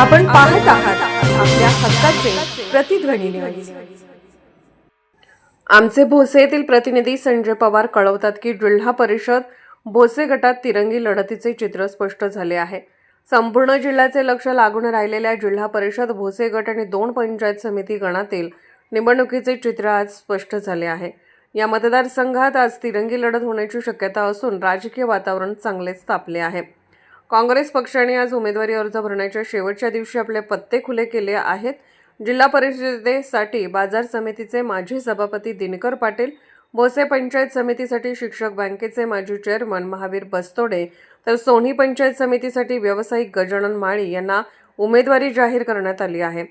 आपण पाहत आहात आपल्या हक्काचे प्रतिध्वनी आमचे भोसे येथील प्रतिनिधी संजय पवार कळवतात की जिल्हा परिषद भोसे गटात तिरंगी लढतीचे चित्र स्पष्ट झाले आहे. संपूर्ण जिल्ह्याचे लक्ष लागून राहिलेल्या जिल्हा परिषद भोसे गट आणि दोन पंचायत समिती गणातील निवडणुकीचे चित्र आज स्पष्ट झाले आहे. या मतदारसंघात आज तिरंगी लढत होण्याची शक्यता असून राजकीय वातावरण चांगलेच तापले आहे. काँग्रेस पक्षाने आज उमेदवारी अर्ज भरण्याच्या शेवटच्या दिवशी आपले पत्ते खुले केले आहेत. जिल्हा परिषदेसाठी बाजार समितीचे माजी सभापती दिनकर पाटील भोसे पंचायत समितीसाठी शिक्षक बँकेचे माजी चेअरमन महावीर बस्तोडे तर सोनी पंचायत समितीसाठी व्यावसायिक गजानन माळी यांना उमेदवारी जाहीर करण्यात आली आहे.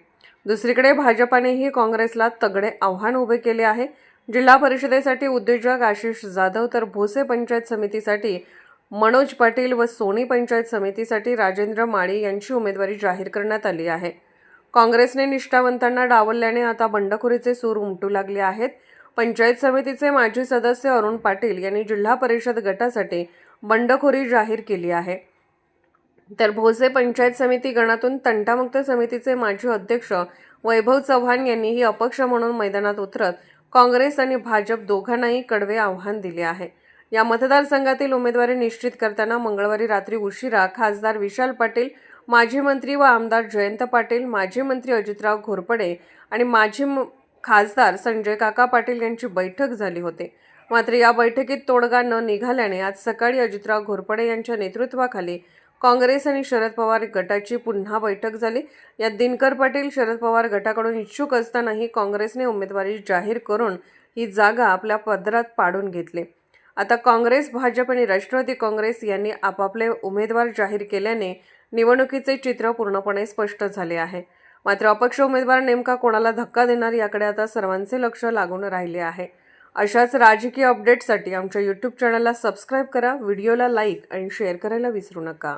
दुसरीकडे भाजपानेही काँग्रेसला तगडे आव्हान उभे केले आहे. जिल्हा परिषदेसाठी उद्योजक आशिष जाधव तर भोसे पंचायत समितीसाठी मनोज पाटील व सोनी पंचायत समितीसाठी राजेंद्र माळी यांची उमेदवारी जाहीर करण्यात आली आहे. काँग्रेसने निष्ठावंतांना डावलल्याने आता बंडखोरीचे सूर उमटू लागले आहेत. पंचायत समितीचे माजी सदस्य अरुण पाटील यांनी जिल्हा परिषद गटासाठी बंडखोरी जाहीर केली आहे. तर भोसे पंचायत समिती गणातून तंटामुक्त समितीचे माजी अध्यक्ष वैभव चव्हाण यांनीही अपक्ष म्हणून मैदानात उतरत काँग्रेस आणि भाजप दोघांनाही कडवे आव्हान दिले आहे. या मतदारसंघातील उमेदवारी निश्चित करताना मंगळवारी रात्री उशिरा खासदार विशाल पाटील माजी मंत्री व आमदार जयंत पाटील माजी मंत्री अजितराव घोरपडे आणि माजी म- खासदार संजय काका पाटील यांची बैठक झाली होती. मात्र या बैठकीत तोडगा न निघाल्याने आज सकाळी अजितराव घोरपडे यांच्या नेतृत्वाखाली काँग्रेस आणि शरद पवार गटाची पुन्हा बैठक झाली. यात दिनकर पाटील शरद पवार गटाकडून इच्छुक असतानाही काँग्रेसने उमेदवारी जाहीर करून ही जागा आपल्या पदरात पाडून घेतली. आता काँग्रेस भाजप आणि राष्ट्रवादी काँग्रेस यांनी आपापले उमेदवार जाहीर केल्याने निवडणुकीचे चित्र पूर्णपणे स्पष्ट झाले आहे. मात्र अपक्ष उमेदवार नेमका कोणाला धक्का देणार याकडे आता सर्वांचे लक्ष लागून राहिले आहे. अशाच राजकीय अपडेटसाठी आमच्या यूट्यूब चॅनलला सबस्क्राईब करा व्हिडिओला लाईक आणि शेअर करायला विसरू नका.